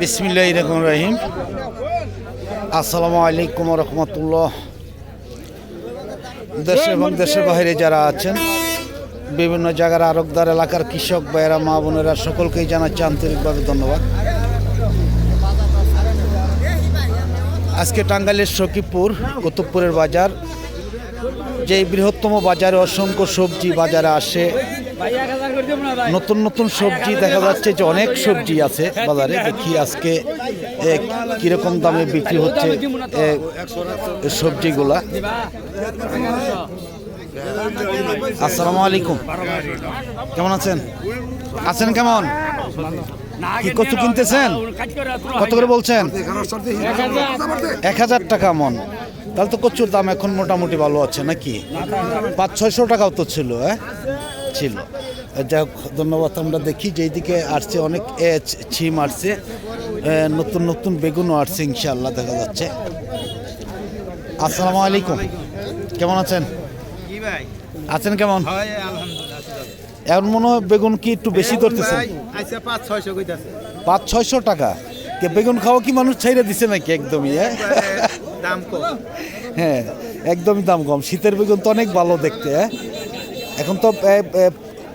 বিসমিল্লাহ রহমান রহিম। আসসালামু আলাইকুম রহমতুল্লাহ। দেশ এবং দেশের বাইরে যারা আছেন, বিভিন্ন জায়গার আরকদার এলাকার কৃষক ভাইয়েরা, মা বোনেরা, সকলকেই জানাচ্ছি আন্তরিকভাবে ধন্যবাদ। আজকে টাঙ্গাইলের সখীপুর, কুতুবপুরের বাজার, যেই বৃহত্তম বাজারে অসংখ্য সবজি বাজারে আসে নতুন নতুন সবজি দেখা যাচ্ছে যে অনেক সবজি আছে বাজারে দেখি আজকে কীরকম দামে বিক্রি হচ্ছে সবজিগুলা। আসসালামু আলাইকুম। কেমন আছেন? আছেন কেমন? কি কচু কিনতেছেন? কত করে বলছেন? এক হাজার টাকা মন। তাহলে তো কচুর দাম এখন মোটামুটি ভালো আছে নাকি? পাঁচ ছয়শো টাকাও তো ছিল হ্যাঁ? ছিল। যাই হোক ধন্যবাদ আমরা দেখি যেই দিকে আসছে অনেক ছিম আসছে নতুন নতুন বেগুনও আসছে ইনশাল্লাহ দেখা যাচ্ছে। আসসালামু আলাইকুম। কেমন আছেন? আছেন কেমন? এখন মনে হয় বেগুন কি একটু বেশি আচ্ছা পাঁচ ছয়শো টাকা? কে বেগুন খাওয়া কি মানুষ ছেড়ে দিছে নাকি একদমই হ্যাঁ? দাম কম। হ্যাঁ একদমই দাম কম। শীতের বেগুন তো অনেক ভালো দেখতে হ্যাঁ? এখন তো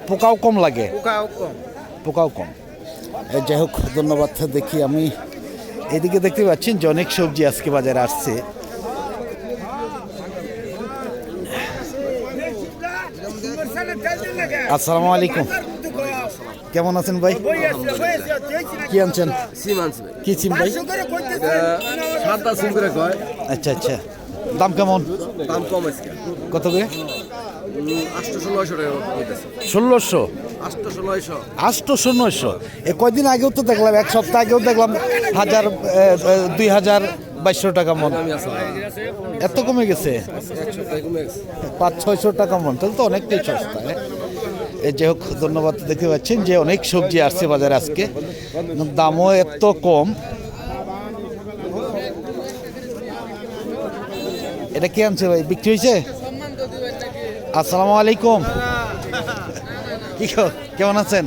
পোকাও কম লাগে। পোকাও কম। পোকাও কম। যাই হোক ধন্যবাদ দেখি আমি। এদিকে দেখতে পাচ্ছেন যে অনেক সবজি আজকে বাজারে আসছে। আসসালামু আলাইকুম। কেমন আছেন ভাই? কি আনছেন? সিম কি ভাই? সাতটা সিম করে কয়। আচ্ছা আচ্ছা। দাম কেমন? দাম কম কত করে? ষোলোশো? আটশোশো নয়শো এ কয়দিন আগেও তো দেখলাম এক সপ্তাহ আগেও দেখলাম হাজার দুই হাজার বাইশশো টাকা মন। এত কমে গেছে? পাঁচ ছয়শো টাকা মন তাহলে তো অনেকটাই সস্তা হ্যাঁ? এ যাই হোক ধন্যবাদ দেখতে পাচ্ছেন যে অনেক সবজি আসছে বাজারে আজকে। দামও এত কম। এটা কি আনছে ভাই? বিক্রি হয়েছে? আসসালামু আলাইকুম। কি কেমন আছেন?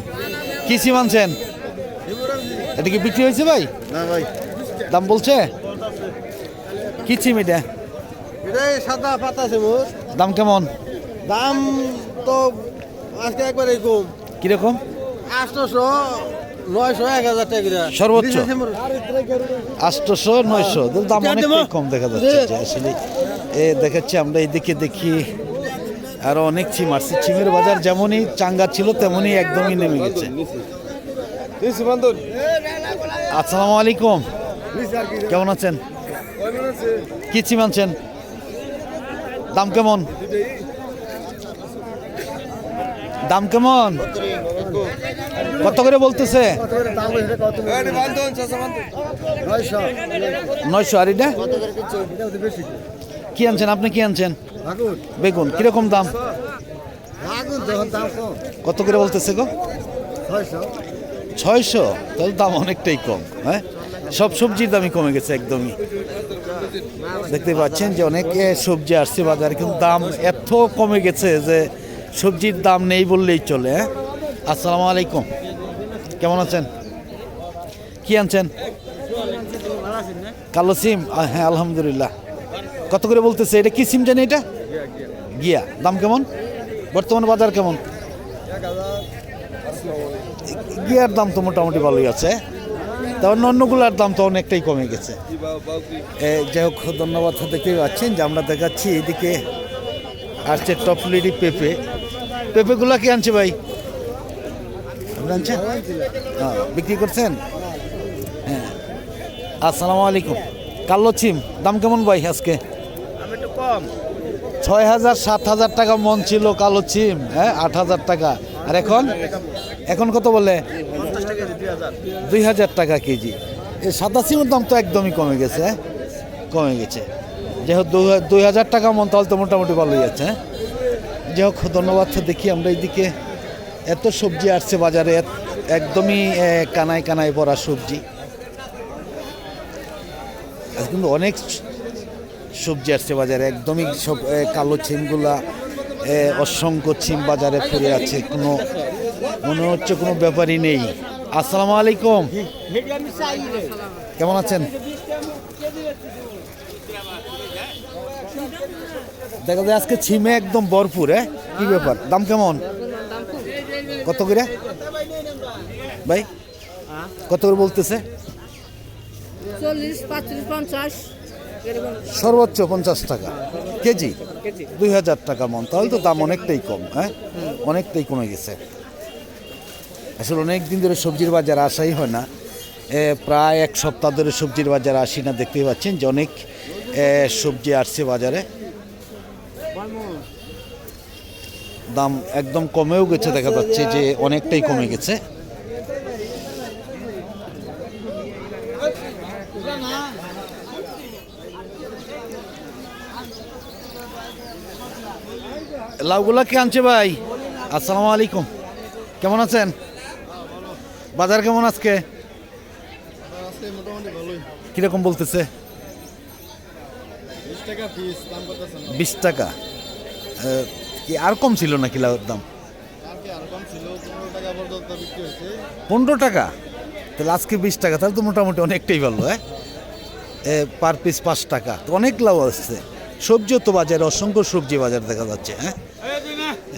কি সিম আনছেন? এটা কি বিক্রি হয়েছে ভাই? না ভাই। দাম বলছে? কি সিম এটা? সাদা পাতা দাম কেমন? দাম তো আজকে একবারে কম। কীরকম? আটশোশো নয়শো এক হাজার টাকা। সর্বোচ্চ? আটশোশো নয়শো। দাম দেবো? কম দেখা যাচ্ছে আসলে এ দেখাচ্ছি আমরা এই এইদিকে দেখি। আরও অনেক চিম আসছে। চিমের বাজার যেমনই চাঙ্গা ছিল, তেমনই একদমই নেমে গেছে। আসসালামু আলাইকুম। কেমন আছেন? কি চিম আনছেন? দাম কেমন? দাম কেমন? কত করে বলতেছে? নয়শো আর এটা কি আনছেন? আপনি কি আনছেন? বেগুন। কীরকম দাম? দাম কত করে বলতেছে গো? ছয়শো। ছয়শো? তাহলে দাম অনেকটাই কম হ্যাঁ? সব সবজির দামই কমে গেছে একদমই। দেখতে পাচ্ছেন যে অনেক সবজি আসছে বাজারে কিন্তু দাম এত কমে গেছে যে সবজির দাম নেই বললেই চলে হ্যাঁ? আসসালামু আলাইকুম। কেমন আছেন? কি আনছেন? কালো সিম? হ্যাঁ আলহামদুলিল্লাহ। কত করে বলতেছে? এটা কি সিম জানি এটা? গিয়া। দাম কেমন? বর্তমান বাজার কেমন? গিয়ার দাম তো মোটামুটি ভালোই আছে। তা অন্য অন্যগুলোর দাম তো অনেকটাই কমে গেছে। যাই হোক ধন্যবাদ দেখতেই পাচ্ছেন যে আমরা দেখাচ্ছি এদিকে আসছে টপ টপলিডি পেঁপে। পেঁপেগুলো কি আনছে ভাই? আনছেন? হ্যাঁ, বিক্রি করছেন? হ্যাঁ। আসসালামু আলাইকুম। কালো চিম দাম কেমন ভাই আজকে? ছয় হাজার, সাত হাজার টাকা মন ছিল কালো চিম হ্যাঁ আট হাজার টাকা। আর এখন? এখন কত বলে? দুই হাজার টাকা কেজি। এই সাদা সিমের দাম তো একদমই কমে গেছে হ্যাঁ? কমে গেছে। যেহেতু দুই হাজার টাকা মন, তাহলে তো মোটামুটি ভালোই আছে হ্যাঁ। যাই হোক, ধন্যবাদ, দেখি আমরা এইদিকে এত সবজি আসছে বাজারে একদমই কানায় কানায় ভরা সবজি। কিন্তু অনেক সবজি আসছে বাজারে, একদমই সব কালো ছিমগুলা অসংখ্য ছিম বাজারে পড়ে আছে, কোনো, মনে হচ্ছে কোনো ব্যাপারই নেই। আসসালামু আলাইকুম। কেমন আছেন? দেখা যায় আজকে ছিমে একদম ভরপুর হ্যাঁ কি ব্যাপার? দাম কেমন? কত করে? ভাই, কত করে বলতেছে? চল্লিশ পঞ্চাশ। সর্বোচ্চ পঞ্চাশ টাকা। কেজি? দুই হাজার টাকা মন। তাহলে তো দাম অনেকটাই কম হ্যাঁ? অনেকটাই কমে গেছে। আসলে অনেক দিন ধরে সবজির বাজার আসাই হয় না। প্রায় এক সপ্তাহ ধরে সবজির বাজার আসি না দেখতেই পাচ্ছেন যে অনেক সবজি আসছে বাজারে। দাম একদম কমেও গেছে দেখা যাচ্ছে যে অনেকটাই কমে গেছে। লাউগুলা কে আনছে ভাই? আসসালামু আলাইকুম। কেমন আছেন? বাজার কেমন আজকে? কীরকম বলতেছে? বিশ টাকা কি আর কম ছিল নাকি লাউর দাম? পনেরো টাকা তাহলে আজকে বিশ টাকা তাহলে তো মোটামুটি অনেকটাই ভালো হ্যাঁ? পার পিস পাঁচ টাকা। তো অনেক লাভ আসছে। সবজিও তো বাজারে অসংখ্য সবজি বাজার দেখা যাচ্ছে হ্যাঁ?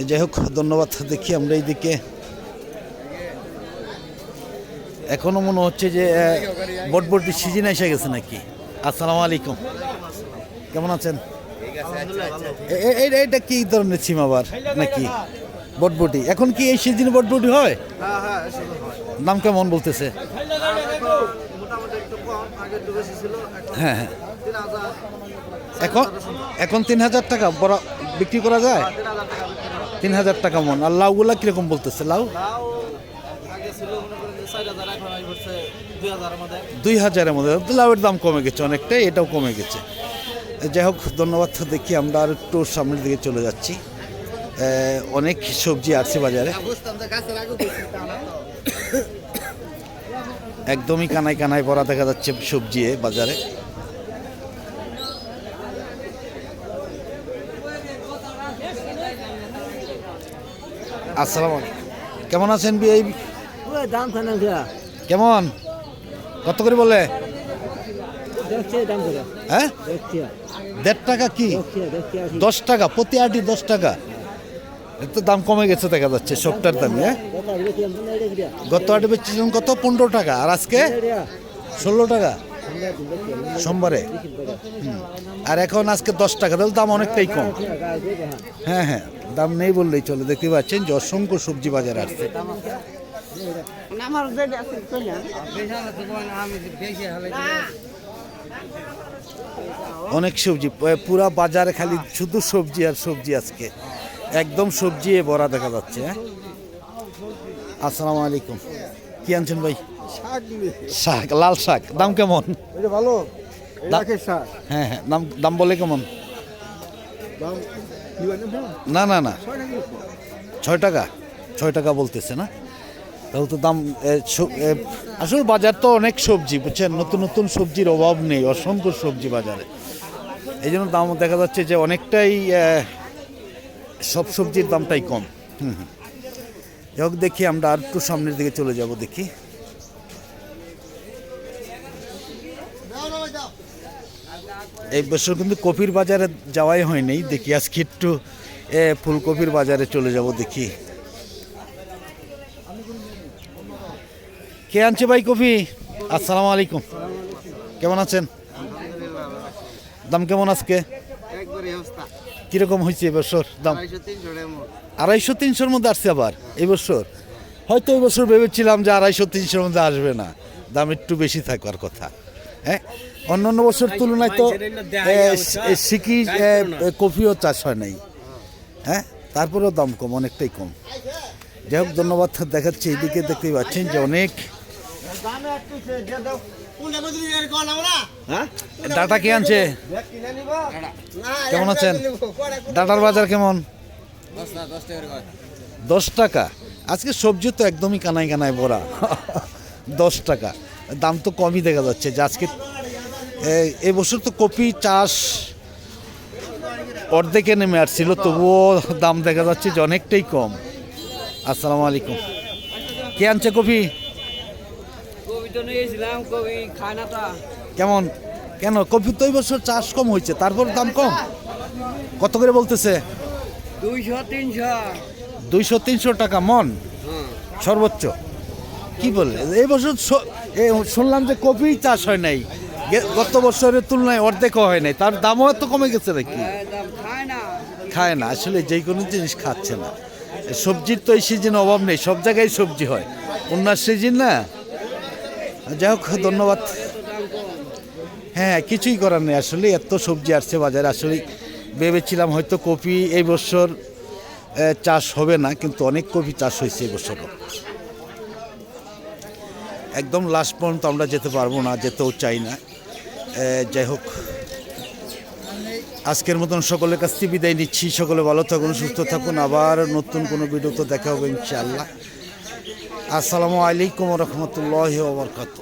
যাই হোক ধন্যবাদ দেখি আমরা এইদিকে। এখনও মনে হচ্ছে যে আহ, বটবটির সিজন এসে গেছে নাকি? আসসালামু আলাইকুম। কেমন আছেন? এটা কি ধরনের ছিম আবার নাকি? বটবটি। এখন কি এই সিজনে বটবটি হয়? দাম কেমন বলতেছে? হ্যাঁ হ্যাঁ। এখন এখন তিন হাজার টাকা বড় বিক্রি করা যায়? তিন হাজার টাকা মন। আর লাউগুলা কীরকম বলতেছে? লাউ? দুই হাজারের মধ্যে। লাউয়ের দাম কমে গেছে অনেকটাই, এটাও কমে গেছে। যাই হোক, ধন্যবাদ দেখি আমরা আর একটু সামনের দিকে চলে যাচ্ছি। অনেক সবজি আছে বাজারে। একদমই কানায় কানায় ভরা দেখা যাচ্ছে সবজি বাজারে। আসসালামু আলাইকুম। কেমন আছেন বিআই? দাম কেমন? কত করে বলে? হ্যাঁ? দেড় টাকা কি? দশ টাকা প্রতি আটি দশ টাকা। তো দাম কমে গেছে দেখা যাচ্ছে সবটার দামে হ্যাঁ? গত আটে বেচছিলাম কত? পনেরো টাকা। আর আজকে? ষোলো টাকা। সোমবারে। আর এখন আজকে দশ টাকা তাহলে দাম অনেকটাই কম। হ্যাঁ হ্যাঁ। দাম নেই বললেই চলে। দেখতে পাচ্ছেন যে অসংখ্য সবজি বাজার আসছে আছে। অনেক সবজি পুরা বাজারে খালি শুধু সবজি আর সবজি আজকে। একদম সবজি এ ভরা দেখা যাচ্ছে হ্যাঁ? আসসালামু আলাইকুম। কি আনছেন ভাই? শাক শাক লাল শাক। দাম কেমন? ভালো। শাক। হ্যাঁ হ্যাঁ। দাম দাম বলে কেমন? দাম না না না। ছয় টাকা। ছয় টাকা বলতেছে, না? তাহলে তো দাম আসলে বাজার তো অনেক সবজি, বুঝছেন? নতুন নতুন সবজির অভাব নেই, অসংখ্য সবজি বাজারে। এই জন্য দাম দেখা যাচ্ছে যে অনেকটাই সব সবজির দামটাই কম। হুম হুম। দেখি আমরা আর একটু সামনের দিকে চলে যাব, দেখি। এই বছর কিন্তু কপির বাজারে যাওয়াই হয়নি। দেখি আজকে একটু এ, ফুলকপির বাজারে চলে যাব দেখি। কে আনছে ভাই কপি? আসসালামু আলাইকুম। কেমন আছেন? দাম কেমন আজকে? কীরকম হয়েছে এবছর দাম? আড়াইশো তিনশোর মধ্যে আসছে আবার এই বছর। হয়তো এবছর ভেবেছিলাম যে আড়াইশো তিনশোর মধ্যে আসবে না। দাম একটু বেশি থাকার কথা হ্যাঁ? অন্য অন্য বছর তুলনায় তো সিকি কফিও চাষ হয় নাই। হ্যাঁ? তারপরেও দাম কম, অনেকটাই কম। যাই হোক, ধন্যবাদ দেখাচ্ছি, এইদিকে দেখতেই পাচ্ছেন যে অনেক। ডাটা কে আনছে? কেমন আছেন? ডাটার বাজার কেমন? দশ টাকা। আজকে সবজি তো একদমই কানায় কানায় ভরা। দশ টাকা। দাম তো কমই দেখা যাচ্ছে যে আজকে এ- এবছর তো কপি চাষ অর্ধেকে নেমে আসছিল তবুও দাম দেখা যাচ্ছে যে অনেকটাই কম। আসসালামু আলাইকুম। কে আনছে তা কেমন? কেন? কফি তো এই বছর চাষ কম হয়েছে তারপর দাম কম? কত করে বলতেছে? দুইশো তিনশো। দুইশো তিনশো টাকা মন? সর্বোচ্চ। কি বলে এই বছর শুনলাম যে কপি চাষ হয় নাই। গত বছরের তুলনায় অর্ধেকও হয় নাই। তার দামও এত কমে গেছে নাকি? খায় না। খায় না। আসলে যে কোনো জিনিস খাচ্ছে না। সবজির তো এই সিজন অভাব নেই। সব জায়গায় সবজি হয়। অন্যান্য সিজন না। যাই হোক ধন্যবাদ। হ্যাঁ কিছুই করার নেই। আসলে এত সবজি আসছে বাজারে। আসলে ভেবেছিলাম হয়তো কপি এই বছর চাষ হবে না কিন্তু অনেক কপি চাষ হয়েছে এই বছরও। একদম লাস্ট পর্যন্ত আমরা যেতে পারব না যেতেও চাই না। যাই হোক, আজকের মতন সকলের কাছ থেকে বিদায় নিচ্ছি। সকলে ভালো থাকুন, সুস্থ থাকুন। আবার নতুন কোনো ভিডিওতে দেখা হবে, ইনশাআল্লাহ। আসসালামু আলাইকুম রহমতুল্লাহ বরকাত